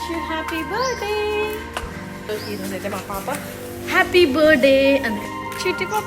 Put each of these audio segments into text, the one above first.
Wish you happy birthday ఈరోజు అయితే మా పాప హ్యాపీ బర్త్డే అంది చిట్టి పాప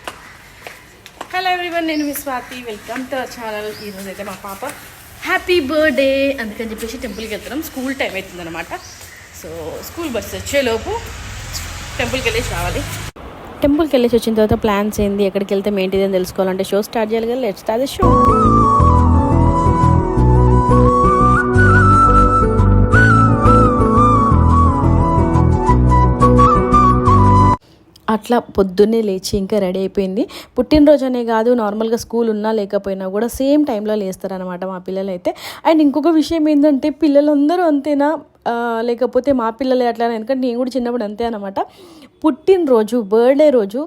హలో ఎవ్రీవన్ నేను మీ Swathi. Welcome to our channel ఈరోజు అయితే మా పాప హ్యాపీ బర్త్డే అందుకని చెప్పేసి టెంపుల్కి వెళ్తున్నాం. స్కూల్ టైం అవుతుందన్నమాట. సో స్కూల్ బస్ వచ్చేలోపు టెంపుల్కి వెళ్ళేసి రావాలి. టెంపుల్కి వెళ్ళేసి వచ్చిన తర్వాత ప్లాన్స్ ఏంది? ఎక్కడికి వెళ్తే ఏంటిది అని తెలుసుకోవాలంటే షో స్టార్ట్ చేయాలి కదా. లెట్ స్టార్ట్ షో అట్లా పొద్దున్నే లేచి ఇంకా రెడీ అయిపోయింది. పుట్టినరోజు అనే కాదు నార్మల్గా స్కూల్ ఉన్నా లేకపోయినా కూడా సేమ్ టైంలో లేస్తారనమాట మా పిల్లలు అయితే అండ్ ఇంకొక విషయం ఏంటంటే పిల్లలందరూ అంతేనా? లేకపోతే మా పిల్లలే అట్లా ఎందుకంటే నేను కూడా చిన్నప్పుడు అంతే అనమాట పుట్టినరోజు బర్త్డే రోజు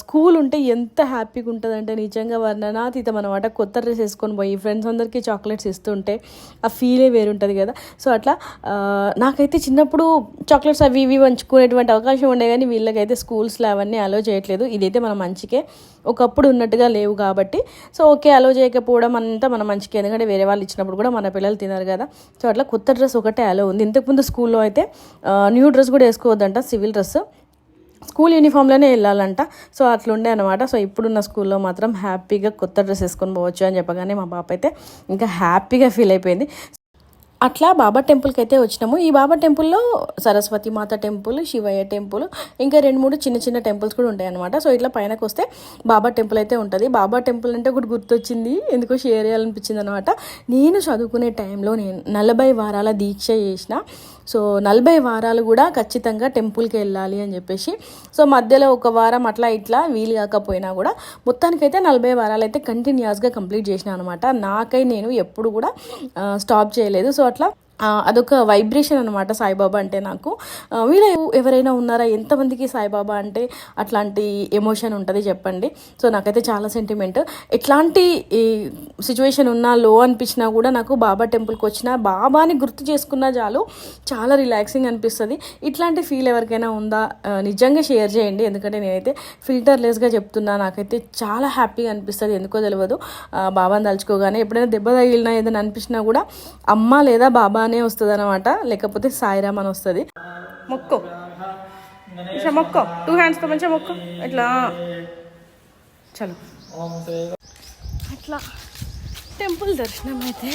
స్కూల్ ఉంటే ఎంత హ్యాపీగా ఉంటుందంటే నిజంగా వర్ణనాతీతం అనమాట కొత్త డ్రెస్ వేసుకొని పోయి ఫ్రెండ్స్ అందరికీ చాక్లెట్స్ ఇస్తుంటే ఆ ఫీలే వేరుంటుంది కదా. సో అట్లా నాకైతే చిన్నప్పుడు చాక్లెట్స్ అవి ఇవి పంచుకునేటువంటి అవకాశం ఉండే కానీ వీళ్ళకైతే స్కూల్స్లో అవన్నీ అలో చేయట్లేదు. ఇదైతే మన మంచికే. ఒకప్పుడు ఉన్నట్టుగా లేవు కాబట్టి. సో ఓకే అలో చేయకపోవడం అంతా మన మంచికే. ఎందుకంటే వేరే వాళ్ళు ఇచ్చినప్పుడు కూడా మన పిల్లలు తినరు కదా. సో అట్లా కొత్త డ్రెస్ ఒకటే అలో ఉంది. ఇంతకుముందు స్కూల్లో అయితే న్యూ డ్రెస్ కూడా వేసుకోవద్దంట సివిల్ డ్రెస్. స్కూల్ యూనిఫామ్లోనే వెళ్ళాలంట సో అట్లుండే అనమాట సో ఇప్పుడున్న స్కూల్లో మాత్రం హ్యాపీగా కొత్త డ్రెస్ వేసుకొని పోవచ్చు అని చెప్పగానే మా పాప అయితే ఇంకా హ్యాపీగా ఫీల్ అయిపోయింది. అట్లా బాబా టెంపుల్కి అయితే వచ్చినాము. ఈ బాబా టెంపుల్లో సరస్వతి మాత టెంపుల్ శివయ్య టెంపుల్ ఇంకా రెండు మూడు చిన్న చిన్న టెంపుల్స్ కూడా ఉంటాయి అనమాట సో ఇట్లా పైనకి వస్తే బాబా టెంపుల్ అయితే ఉంటుంది. బాబా టెంపుల్ అంటే ఒకటి గుర్తొచ్చింది. ఎందుకో షేర్ చేయాలనిపించింది అనమాట నేను చదువుకునే టైంలో నేను నలభై వారాల దీక్ష చేసిన. సో నలభై వారాలు కూడా ఖచ్చితంగా టెంపుల్కి వెళ్ళాలి అని చెప్పేసి. సో మధ్యలో ఒక వారం అట్లా ఇట్లా వీలు కాకపోయినా కూడా మొత్తానికైతే నలభై వారాలు అయితే కంటిన్యూస్గా కంప్లీట్ చేసిన అనమాట. నాకై నేను ఎప్పుడు కూడా స్టాప్ చేయలేదు. సో అట్లా అదొక వైబ్రేషన్ అనమాట సాయిబాబా అంటే నాకు. ఆ, వీళ్ళ ఎవరైనా ఉన్నారా? ఎంతమందికి సాయిబాబా అంటే అట్లాంటి ఎమోషన్ ఉంటుంది చెప్పండి. సో నాకైతే చాలా సెంటిమెంట్ ఎట్లాంటి సిచ్యువేషన్ ఉన్నా లో అనిపించినా కూడా నాకు బాబా టెంపుల్కి వచ్చిన బాబాని గుర్తు చేసుకున్నా చాలు చాలా రిలాక్సింగ్ అనిపిస్తుంది. ఇట్లాంటి ఫీల్ ఎవరికైనా ఉందా? నిజంగా షేర్ చేయండి. ఎందుకంటే నేనైతే ఫిల్టర్లెస్గా చెప్తున్నా. నాకైతే చాలా హ్యాపీగా అనిపిస్తుంది. ఎందుకో తెలియదు బాబాని తలుచుకోగానే ఎప్పుడైనా దెబ్బ తగిలినా ఏదైనా అనిపించినా కూడా అమ్మ లేదా బాబా అనే వస్తుంది అనమాట లేకపోతే సాయిరామ్ అని వస్తుంది. మొక్కో. ఇట్లా మొక్కో. టూ హ్యాండ్స్తో మంచిగా మొక్కో. ఇట్లా. చలో. అట్లా. టెంపుల్ దర్శనం అయితే.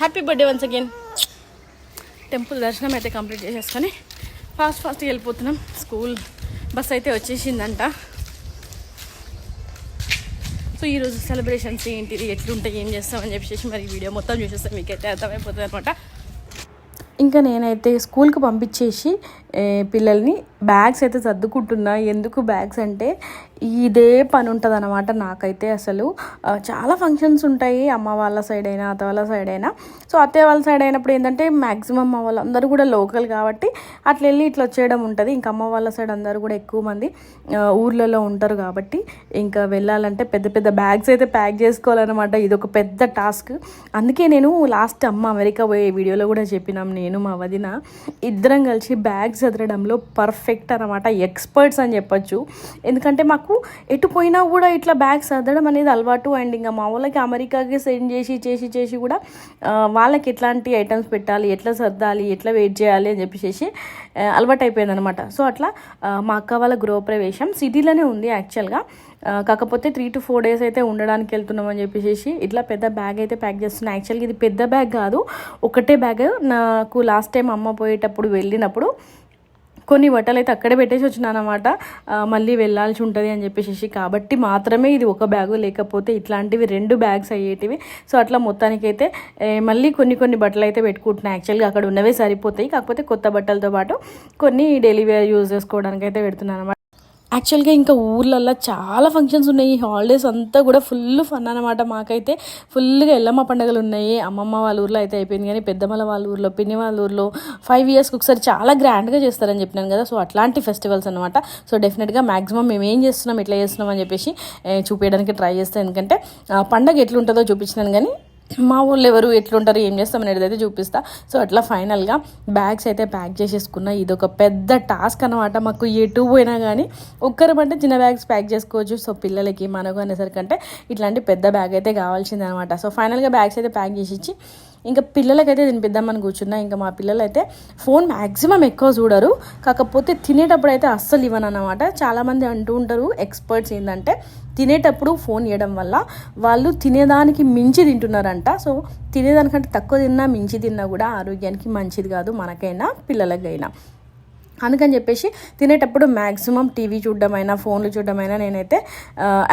Happy birthday once again temple దర్శనం అయితే కంప్లీట్ చేసేసుకొని ఫాస్ట్ ఫాస్ట్గా వెళ్ళిపోతున్నాం. స్కూల్ బస్ అయితే వచ్చేసిందంట. సో ఈరోజు సెలబ్రేషన్స్ ఏంటిది ఎట్లుంటాయి ఏం చేస్తామని చెప్పేసి మరి వీడియో మొత్తం చూసేస్తే మీకైతే అర్థమైపోతుంది అనమాట ఇంకా నేనైతే స్కూల్కి పంపించేసి పిల్లల్ని బ్యాగ్స్ అయితే సర్దుకుంటున్నా. ఎందుకు బ్యాగ్స్ అంటే ఇదే పని ఉంటుంది అనమాట నాకైతే అసలు. చాలా ఫంక్షన్స్ ఉంటాయి అమ్మ వాళ్ళ సైడ్ అయినా అత్త వాళ్ళ సైడ్ అయినా సో అత్తయ్య వాళ్ళ సైడ్ అయినప్పుడు ఏంటంటే మ్యాక్సిమం అమ్మ వాళ్ళందరూ కూడా లోకల్ కాబట్టి అట్లా వెళ్ళి ఇట్లా వచ్చేయడం ఉంటుంది. ఇంకా అమ్మ వాళ్ళ సైడ్ అందరూ కూడా ఎక్కువ మంది ఊర్లలో ఉంటారు కాబట్టి ఇంకా వెళ్ళాలంటే పెద్ద పెద్ద బ్యాగ్స్ అయితే ప్యాక్ చేసుకోవాలన్నమాట. ఇది ఒక పెద్ద టాస్క్. అందుకే నేను లాస్ట్ అమ్మ అమెరికా పోయే వీడియోలో కూడా చెప్పినాం నేను మా వదిన. ఇద్దరం కలిసి బ్యాగ్స్ ఎదరడంలో పర్ఫెక్ట్ పర్ఫెక్ట్ అనమాట ఎక్స్పర్ట్స్ అని చెప్పొచ్చు. ఎందుకంటే మాకు ఎటు పోయినా కూడా ఇట్లా బ్యాగ్ సర్దడం అనేది అలవాటు అండ్. ఇంకా మా వాళ్ళకి అమెరికాకి సెండ్ చేసి చేసి చేసి కూడా వాళ్ళకి ఎట్లాంటి ఐటమ్స్ పెట్టాలి ఎట్లా సర్దాలి ఎట్లా వెయిట్ చేయాలి అని చెప్పేసి అలవాటు అయిపోయింది అనమాట సో అట్లా మా అక్క వాళ్ళ గృహప్రవేశం సిటీలోనే ఉంది యాక్చువల్గా కాకపోతే త్రీ టు ఫోర్ డేస్ అయితే ఉండడానికి వెళ్తున్నాం అని చెప్పేసి ఇట్లా పెద్ద బ్యాగ్ అయితే ప్యాక్ చేస్తున్నా. యాక్చువల్గా ఇది పెద్ద బ్యాగ్ కాదు. ఒకటే బ్యాగ్ నాకు లాస్ట్ టైం అమ్మ పోయేటప్పుడు వెళ్ళినప్పుడు కొన్ని బట్టలు అయితే అక్కడే పెట్టేసి వచ్చినాను అనమాట మళ్ళీ వెళ్ళాల్సి ఉంటుంది అని చెప్పేసి కాబట్టి మాత్రమే ఇది ఒక బ్యాగు లేకపోతే ఇట్లాంటివి రెండు బ్యాగ్స్ అయ్యేటివి. సో అట్లా మొత్తానికైతే మళ్ళీ కొన్ని కొన్ని బట్టలు అయితే పెట్టుకుంటున్నాను యాక్చువల్గా అక్కడ ఉన్నవే సరిపోతాయి. కాకపోతే కొత్త బట్టలతో పాటు కొన్ని డైలీ వేర్ యూజ్ చేసుకోవడానికి అయితే పెడుతున్నాను అనమాట యాక్చువల్గా ఇంకా ఊర్లల్లో చాలా ఫంక్షన్స్ ఉన్నాయి. ఈ హాలిడేస్ అంతా కూడా ఫుల్ ఫన్ అనమాట మాకైతే. ఫుల్గా ఎల్లమ్మ పండుగలు ఉన్నాయి. అమ్మమ్మ వాళ్ళ ఊర్లో అయితే అయిపోయింది కానీ పెద్దమ్మల వాళ్ళ ఊర్లో పిన్ని వాళ్ళ ఊర్లో ఫైవ్ ఇయర్స్కి ఒకసారి చాలా గ్రాండ్గా చేస్తారని చెప్పినాను కదా. సో అట్లాంటి ఫెస్టివల్స్ అనమాట సో డెఫినెట్గా మ్యాక్సిమం మేము ఏం చేస్తున్నాం ఎట్లా చేస్తున్నాం అని చెప్పేసి చూపించడానికి ట్రై చేస్తాం. ఎందుకంటే ఆ, పండగ ఎట్లుంటుందో చూపించినాను కానీ మా వాళ్ళు ఎవరు ఎట్లుంటారు ఏం చేస్తాం అనేది అయితే చూపిస్తా. సో అట్లా ఫైనల్గా బ్యాగ్స్ అయితే ప్యాక్ చేసేసుకున్నా. ఇది ఒక పెద్ద టాస్క్ అనమాట మాకు ఎటు పోయినా కానీ ఒక్కరమంటే చిన్న బ్యాగ్స్ ప్యాక్ చేసుకోవచ్చు. సో పిల్లలకి మనకు అనేసరికంటే ఇట్లాంటి పెద్ద బ్యాగ్ అయితే కావాల్సింది అనమాట సో ఫైనల్గా బ్యాగ్స్ అయితే ప్యాక్ చేసి ఇచ్చి ఇంకా పిల్లలకైతే తినిపిద్దామని కూర్చున్నా. ఇంకా మా పిల్లలైతే ఫోన్ మ్యాక్సిమం ఎక్కువ చూడరు. కాకపోతే తినేటప్పుడు అయితే అస్సలు ఇవ్వను అనమాట చాలామంది అంటూ ఉంటారు ఎక్స్పర్ట్స్ ఏంటంటే తినేటప్పుడు ఫోన్ ఇవ్వడం వల్ల వాళ్ళు తినేదానికి మించి తింటున్నారంట. సో తినేదానికంటే తక్కువ తిన్నా మించి తిన్నా కూడా ఆరోగ్యానికి మంచిది కాదు మనకైనా పిల్లలకైనా. అందుకని చెప్పేసి తినేటప్పుడు మ్యాక్సిమం టీవీ చూడడమైనా ఫోన్లు చూడడమైనా నేనైతే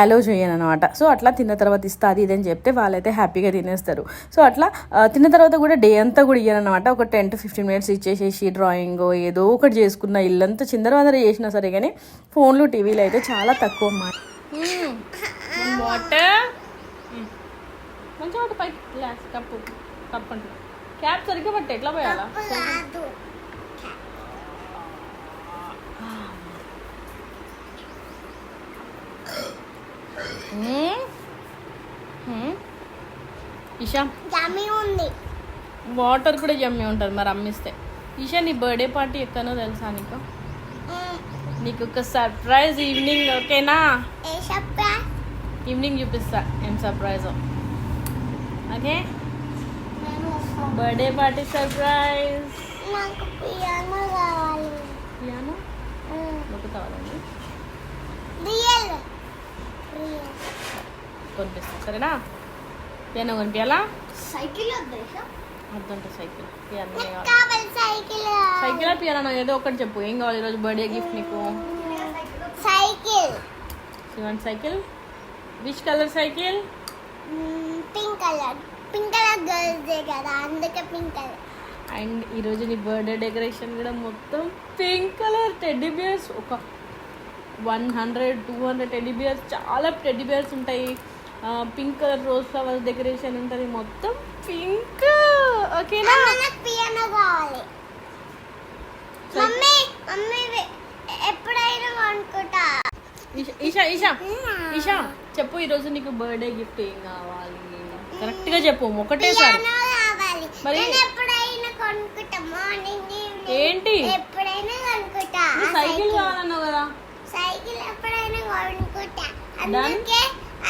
అలో చేయను అనమాట సో అట్లా తిన్న తర్వాత ఇస్తా అది ఇదని చెప్తే వాళ్ళైతే హ్యాపీగా తినేస్తారు. సో అట్లా తిన్న తర్వాత కూడా డే అంతా కూడా ఇయ్యను అనమాట ఒక టెన్ టు ఫిఫ్టీన్ మినిట్స్ ఇచ్చేసేసి డ్రాయింగ్ ఏదో ఒకటి చేసుకున్న ఇల్లంతా చిందరవందర చేసినా సరే కానీ ఫోన్లు టీవీలు అయితే చాలా తక్కువ అన్నమాట మంచిగా గ్లాస్ కప్పు కప్పు అంటే క్యాప్ సరిగ్గా పట్టు ఎట్లా పోయాలా? ఇషా జమి ఉంది. వాటర్ కూడా జమ్మి ఉంటుంది మరి అమ్మిస్తే. ఈషా నీ బర్త్డే పార్టీ ఎక్కడో తెలుసా నీకు? నీకు ఒక సర్ప్రైజ్ ఈవినింగ్ ఓకేనా ఈవినింగ్ చూపిస్తా ఏం surprise okay birthday party surprise నాకు పియానో కావాలి. పియానో నొక్కుతావాలండి రియల్ కొనిపిస్తా సరేనా? పియానో కొనిపించాలా సైకిల్ వద్దా అర్థంట సైకిల్. సైకిల్. సైకిల్ పియానో ఏదో ఒకటి చెప్పు. ఏం కావాలి ఈరోజు? బర్త్డే గిఫ్ట్ నీకు. Cycle. Shivan cycle. Which colour cycle? Pink colour. Pink colour girls కదా అందుకే పింక్ కలర్. అండ్ ఈరోజు నీ బర్త్డే డెకరేషన్ కూడా మొత్తం పింక్ కలర్ టెడ్డీ బియర్స్ ఒక one hundred two hundred teddy bears చాలా టెడ్డీ బియర్స్ ఉంటాయి. Pink colour rose flowers decoration ఉంటుంది. మొత్తం పింక్ ఓకేనా? పియానో కావాలి. మమ్మీ మమ్మీ ఎప్పుడైనా ఈషా ఈషా ఈషా చెప్పు ఈరోజు నీకు బర్త్డే గిఫ్ట్ ఏం కావాలి? చెప్పు ఒకటేసారి మరి- నేను ఎప్పుడైనా కొనుక్కుంటా? మార్నింగ్ ఈవినింగ్ ఏంటి? ఎప్పుడైనా సైకిల్. కావాలన్నావు కదా. సైకిల్ ఎప్పుడైనా కొనుక్కుంటా? అందుకే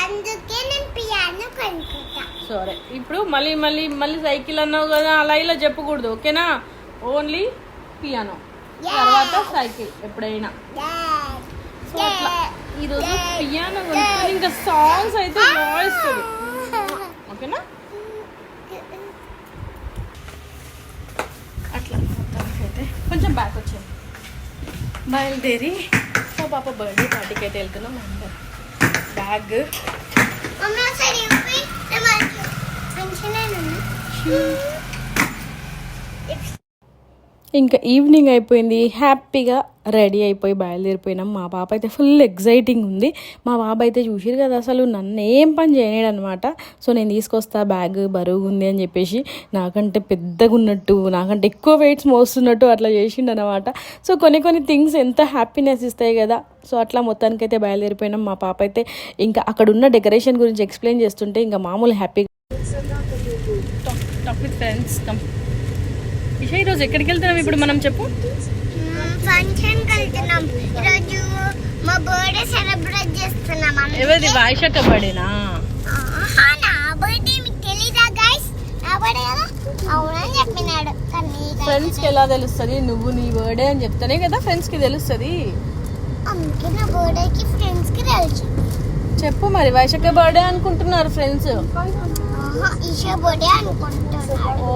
అందుకే నేను పియానో కొనుక్కుంటా. సరే ఇప్పుడు మళ్ళీ మళ్ళీ మళ్ళీ సైకిల్ అన్నావు కదా అలా ఇలా చెప్పకూడదు ఓకేనా? ఓన్లీ పియానో తర్వాత సైకిల్ ఎప్పుడైనా. Dad. సో అట్లా ఈరోజు పియానో కొనుక్కొని ఇంకా సాంగ్స్ అయితే వాయిస్తుంది ఓకేనా? అట్లా. మొత్తానికి అయితే కొంచెం బ్యాక్ వచ్చింది బయలుదేరి మా పాప బర్త్డే పార్టీకి అయితే వెళ్తున్నాం అందరం. బ్యాగ్ మమ్మీ ఒకసారి ఇవ్వి. నేను మంచి- మంచిగానే ఉన్నా. ఇంకా ఈవినింగ్ అయిపోయింది. హ్యాపీగా రెడీ అయిపోయి బయలుదేరిపోయినాం. మా పాప అయితే ఫుల్ ఎగ్జైటింగ్ ఉంది. మా బాబు అయితే చూసిరు కదా అసలు నన్ను ఏం పని చేయలేడు అనమాట సో నేను తీసుకొస్తా బ్యాగ్ బరువుగా ఉంది అని చెప్పేసి నాకంటే పెద్దగా ఉన్నట్టు నాకంటే ఎక్కువ వెయిట్స్ మోస్తున్నట్టు అట్లా చేసిండు అనమాట సో కొన్ని కొన్ని థింగ్స్ ఎంత హ్యాపీనెస్ ఇస్తాయి కదా. సో అట్లా మొత్తానికైతే బయలుదేరిపోయినాం. మా పాప అయితే ఇంకా అక్కడ ఉన్న డెకరేషన్ గురించి ఎక్స్ప్లెయిన్ చేస్తుంటే ఇంకా మామూలు హ్యాపీగా talk with friends come Isha ఈరోజు ఎక్కడికి వెళ్తున్నాం ఇప్పుడు మనం చెప్పు? ఫంక్షన్ వెళ్తున్నాం. ఈరోజు మా బర్త్డే సెలబ్రేట్ చేస్తున్నాం అందుకే- ఎవరిది? వాయిషక్క బడేనా ఆహా, నా బర్త్డే మీకు తెలీదా గైస్ నా బర్త్డే కదా? అవునని చెప్పినాడు. కానీ ఫ్రెండ్స్కి ఎలా తెలుస్తుంది? నువ్వు నీ బర్త్డే అని చెప్తానే కదా ఫ్రెండ్స్కి తెలుస్తుంది. అందుకే నా బర్త్డేకి ఫ్రెండ్స్కి తెలుసు. చెప్పు మరి వైశక్క బర్త్డే అనుకుంటున్నారు ఫ్రెండ్స్ ఈషా బర్త్డే అనుకుంటున్నాడు.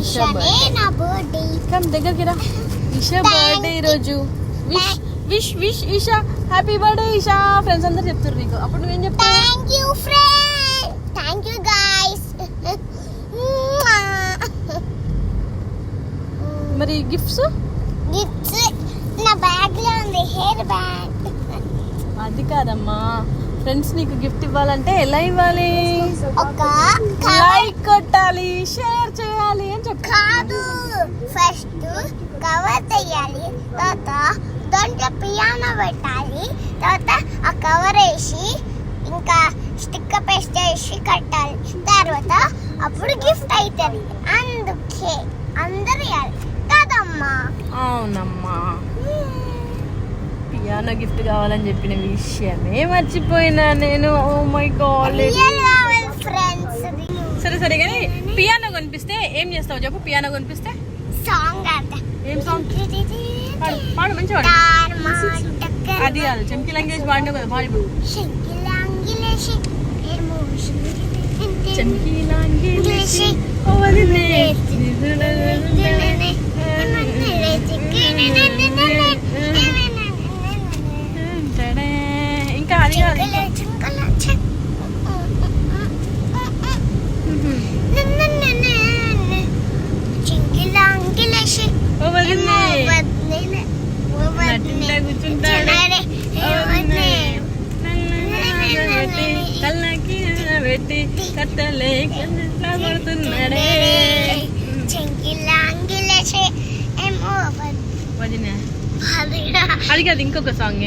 ఈషానే నా బర్త్డే కమ్ దగ్గరికి రా ఈషా బర్త్డే ఈరోజు. Wish wish wish Isha. Happy birthday Isha. Friends అందరు చెప్తారు నీకు. అప్పుడు నువ్వేం చెప్తావు? Thank you friend thank you guys మరి గిఫ్ట్స్ గిఫ్ట్స్ నా బ్యాగ్లో ఉంది హెయిర్ బ్యాగ్ అది కాదమ్మా. ఫ్రెండ్స్ నీకు గిఫ్ట్ ఇవ్వాలంటే ఎలా ఇవ్వాలి? లైక్ కొట్టాలి షేర్ చేయాలి అని చెప్పు. కాదు. ఫస్ట్ కవర్ తీయాలి తర్వాత దాంట్లో పియానో పెట్టాలి తర్వాత ఆ కవర్ వేసి ఇంకా స్టిక్కర్ పేస్ట్ వేసి కట్టాలి. తర్వాత అప్పుడు గిఫ్ట్ అవుతుంది. అందుకే అందరు ఇవ్వాలి కదమ్మా. అవునమ్మా. పియానో గిఫ్ట్ కావాలని చెప్పిన విషయమే మర్చిపోయినా నేను. ఓ మై గాడ్ సరే సరే కానీ పియానో కొనిపిస్తే ఏం చేస్తావు చెప్పు? పియానో కొనిపిస్తే? సాంగ్ ఏం సాంగ్ పాడు మంచి పాడు అది కాదు చెంకి లాంగ్వేజ్ పాడినావు కదా పాడు. ఇప్పుడు చెంకి లాంగ్వేజ్ వదిలే టడే. ఇంకా అది కాదు ఓ వదిలే నట్టిండా కూర్చుంటాడే పెట్టి కళ్ళకి పెట్టి కట్టలే వదిన అది కాదు ఇంకొక సాంగ్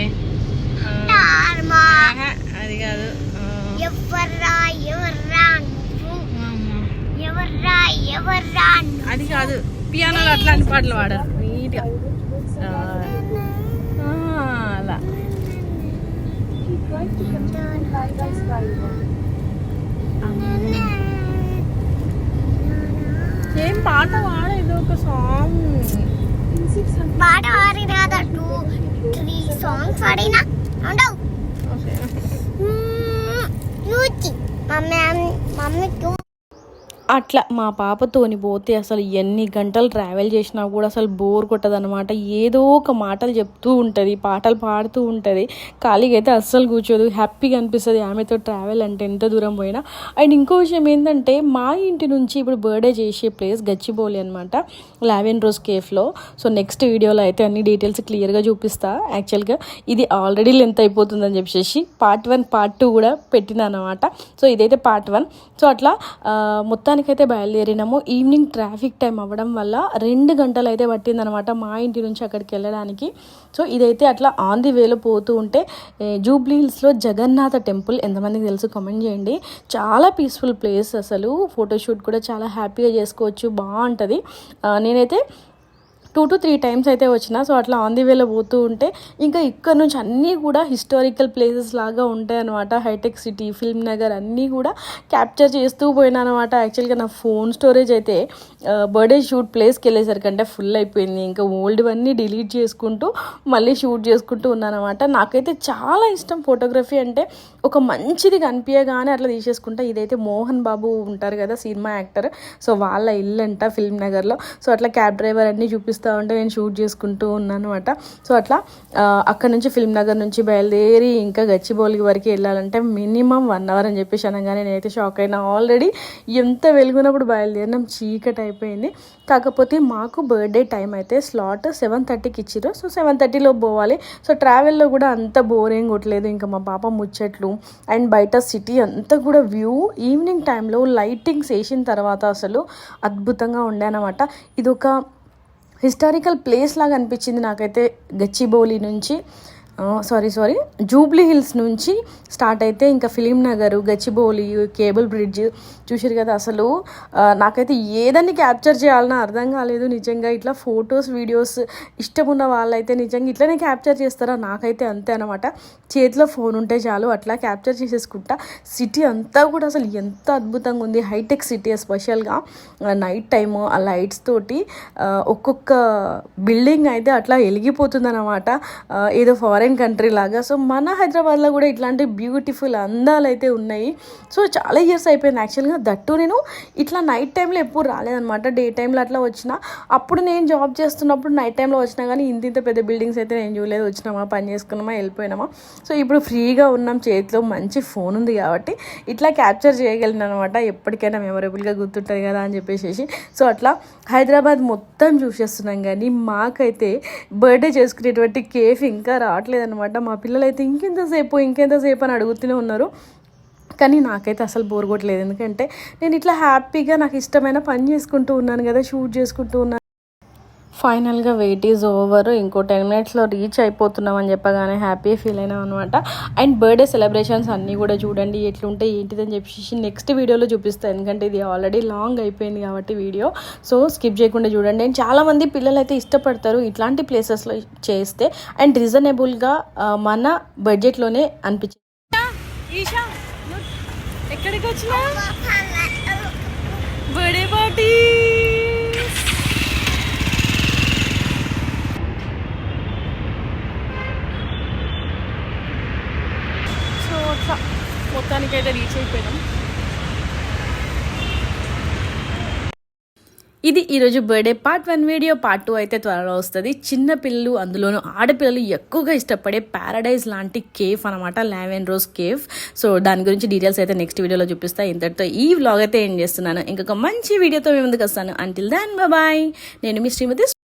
అది కాదు ఆ, ఎవర్రా ఎవర్రా నువ్వు అమ్మా. ఎవర్రా ఎవర్రా నువ్వు అది కాదు పియానోలో అట్లాంటి పాటలు పాడరు నీట్గా ఆ, ఆ, అలా ఏం పాట పాడ ఏదో ఒక సాంగ్ పాట పాడిన కదా టూ త్రీ సాంగ్స్ పాడినా ఉండవు యూచి మమ్మీ మమ్మీ టూ అట్లా మా పాపతోని పోతే అసలు ఎన్ని గంటలు ట్రావెల్ చేసినా కూడా అసలు బోర్ కొట్టదనమాట ఏదో ఒక మాటలు చెప్తూ ఉంటుంది పాటలు పాడుతూ ఉంటుంది. ఖాళీగా అయితే అస్సలు కూర్చోదు. హ్యాపీగా అనిపిస్తుంది ఆమెతో ట్రావెల్ అంటే ఎంత దూరం పోయినా. అండ్ ఇంకో విషయం ఏంటంటే మా ఇంటి నుంచి ఇప్పుడు బర్త్డే చేసే ప్లేస్ గచ్చిబౌలి అనమాట లావెన్ రోజ్ కేఫ్లో సో నెక్స్ట్ వీడియోలో అయితే అన్ని డీటెయిల్స్ క్లియర్గా చూపిస్తా. యాక్చువల్గా ఇది ఆల్రెడీ లెంత్ అయిపోతుందని చెప్పేసి పార్ట్ వన్ పార్ట్ టూ కూడా పెట్టిన అనమాట సో ఇదైతే పార్ట్ వన్ సో అట్లా మొత్తం మొత్తానికైతే బయలుదేరినాము. ఈవినింగ్ ట్రాఫిక్ టైం అవ్వడం వల్ల రెండు గంటలు అయితే పట్టిందనమాట మా ఇంటి నుంచి అక్కడికి వెళ్ళడానికి. సో ఇదైతే అట్లా ఆన్ ది వేలో పోతూ ఉంటే జూబ్లీ హిల్స్లో జగన్నాథ టెంపుల్ ఎంతమందికి తెలుసు కమెంట్ చేయండి. చాలా పీస్ఫుల్ ప్లేస్ అసలు. ఫోటోషూట్ కూడా చాలా హ్యాపీగా చేసుకోవచ్చు. బాగుంటుంది. నేనైతే టూ టు త్రీ టైమ్స్ అయితే వచ్చిన సో అట్లా ఆన్ ది వేలో పోతూ ఉంటే ఇంకా ఇక్కడ నుంచి అన్నీ కూడా హిస్టారికల్ ప్లేసెస్ లాగా ఉంటాయి అనమాట హైటెక్ సిటీ ఫిల్మ్ నగర్ అన్నీ కూడా క్యాప్చర్ చేస్తూ పోయినా అనమాట యాక్చువల్గా నా ఫోన్ స్టోరేజ్ అయితే బర్త్డే షూట్ ప్లేస్కి వెళ్ళేసరికి అంటే ఫుల్ అయిపోయింది. ఇంకా ఓల్డ్వన్నీ డిలీట్ చేసుకుంటూ మళ్ళీ షూట్ చేసుకుంటూ ఉన్నానమాట నాకైతే చాలా ఇష్టం ఫోటోగ్రఫీ అంటే ఒక మంచిది కనిపించగానే అట్లా తీసేసుకుంటా. ఇదైతే మోహన్ బాబు ఉంటారు కదా సినిమా యాక్టర్. సో వాళ్ళ ఇల్లు అంట ఫిల్మ్ నగర్లో. సో అట్లా క్యాబ్ డ్రైవర్ అన్నీ చూపిస్తూ ఉంటే నేను షూట్ చేసుకుంటూ ఉన్నాను అనమాట సో అట్లా అక్కడ నుంచి ఫిల్మ్ నగర్ నుంచి బయలుదేరి ఇంకా గచ్చిబౌలికి వరకు వెళ్ళాలంటే మినిమం వన్ అవర్ అని చెప్పేసి అనగానే నేనైతే షాక్ అయినా. ఆల్రెడీ ఎంత వెలుగునప్పుడు బయలుదేరినాం చీకటి అయిపోయింది. కాకపోతే మాకు బర్త్డే టైం అయితే స్లాట్ సెవెన్ థర్టీకి ఇచ్చారు సో సెవెన్ థర్టీలో పోవాలి. సో ట్రావెల్లో కూడా అంత బోరింగ్ కొట్టలేదు. ఇంకా మా పాప ముచ్చట్లు అండ్ బయట సిటీ అంతా కూడా వ్యూ ఈవినింగ్ టైంలో లైటింగ్స్ వేసిన తర్వాత అసలు అద్భుతంగా ఉండే అనమాట ఇది ఒక హిస్టారికల్ ప్లేస్ లాగా అనిపించింది నాకైతే గచ్చిబౌలి నుంచి సారీ సారీ జూబ్లీ హిల్స్ నుంచి స్టార్ట్ అయితే ఇంకా ఫిలిం నగర్ గచ్చిబౌలి కేబుల్ బ్రిడ్జ్ చూసారు కదా అసలు. నాకైతే ఏదాన్ని క్యాప్చర్ చేయాలన్నా అర్థం కాలేదు నిజంగా. ఇట్లా ఫొటోస్ వీడియోస్ ఇష్టం ఉన్న వాళ్ళైతే నిజంగా ఇట్లనే క్యాప్చర్ చేస్తారా? నాకైతే అంతే అనమాట చేతిలో ఫోన్ ఉంటే చాలు అట్లా క్యాప్చర్ చేసేసుకుంటా. సిటీ అంతా కూడా అసలు ఎంత అద్భుతంగా ఉంది. హైటెక్ సిటీ స్పెషల్గా. నైట్ టైము ఆ లైట్స్ తోటి ఒక్కొక్క బిల్డింగ్ అయితే అట్లా వెలిగిపోతుంది అనమాట ఏదో ఫారెన్ కంట్రీ లాగా. సో మన హైదరాబాద్లో కూడా ఇట్లాంటి బ్యూటిఫుల్ అందాలు అయితే ఉన్నాయి. సో చాలా ఇయర్స్ అయిపోయింది. యాక్చువల్గా దట్టు నేను ఇట్లా నైట్ టైంలో ఎప్పుడు రాలేదనమాట డే టైంలో అట్లా వచ్చిన. అప్పుడు నేను జాబ్ చేస్తున్నప్పుడు నైట్ టైంలో వచ్చినా కానీ ఇంత ఇంత పెద్ద బిల్డింగ్స్ అయితే నేను చూడలేదు. వచ్చినామా? పని చేసుకున్నామా? వెళ్ళిపోయినామా? సో ఇప్పుడు ఫ్రీగా ఉన్నాం. చేతిలో మంచి ఫోన్ ఉంది కాబట్టి ఇట్లా క్యాప్చర్ చేయగలను అనమాట ఎప్పటికైనా మెమొరబుల్గా గుర్తుంటుంది కదా అని చెప్పేసి సో అట్లా హైదరాబాద్ మొత్తం చూసేస్తున్నాం కానీ మాకైతే బర్త్డే చేసుకునేటువంటి కేఫ్ ఇంకా రావట్లేదనమాట మా పిల్లలు అయితే ఇంకెంతసేపు ఇంకెంతసేపు అని అడుగుతూనే ఉన్నారు. కానీ నాకైతే అసలు బోర్ కొట్టలేదు. ఎందుకంటే నేను ఇట్లా హ్యాపీగా నాకు ఇష్టమైన పని చేసుకుంటూ ఉన్నాను కదా షూట్ చేసుకుంటూ ఉన్నాను. ఫైనల్గా వెయిట్ ఈజ్ ఓవర్ ఇంకో టెన్ మినిట్స్లో రీచ్ అయిపోతున్నాం అని చెప్పగానే హ్యాపీ ఫీల్ అయినాం అనమాట అండ్ బర్త్డే సెలబ్రేషన్స్ అన్నీ కూడా చూడండి ఎట్లుంటే ఏంటిదని చెప్పేసి నెక్స్ట్ వీడియోలో చూపిస్తాను ఎందుకంటే ఇది ఆల్రెడీ లాంగ్ అయిపోయింది కాబట్టి వీడియో సో స్కిప్ చేయకుండా చూడండి. అండ్ చాలామంది పిల్లలు అయితే ఇష్టపడతారు ఇట్లాంటి ప్లేసెస్లో చేస్తే. అండ్ రీజనబుల్గా మన బడ్జెట్లోనే అనిపించింది ఈషా. ఎక్కడికి వచ్చినా? Birthday party. సో మొత్తానికైతే రీచ్ అయిపోయినాం. ఇది ఈరోజు birthday part one video part two అయితే త్వరలో వస్తుంది. చిన్న పిల్లలు అందులోనూ ఆడపిల్లలు ఎక్కువగా ఇష్టపడే ప్యారడైజ్ లాంటి కేఫ్ అనమాట లావెన్ రోజ్ కేఫ్ సో దాని గురించి డీటెయిల్స్ అయితే నెక్స్ట్ వీడియోలో చూపిస్తా. ఇంతటితో ఈ వ్లాగ్ అయితే ఏం చేస్తున్నాను. ఇంకొక మంచి వీడియోతో మీ ముందుకు వస్తాను. అంటిల్ దాన్ బాయ్ నేను మీ శ్రీమతి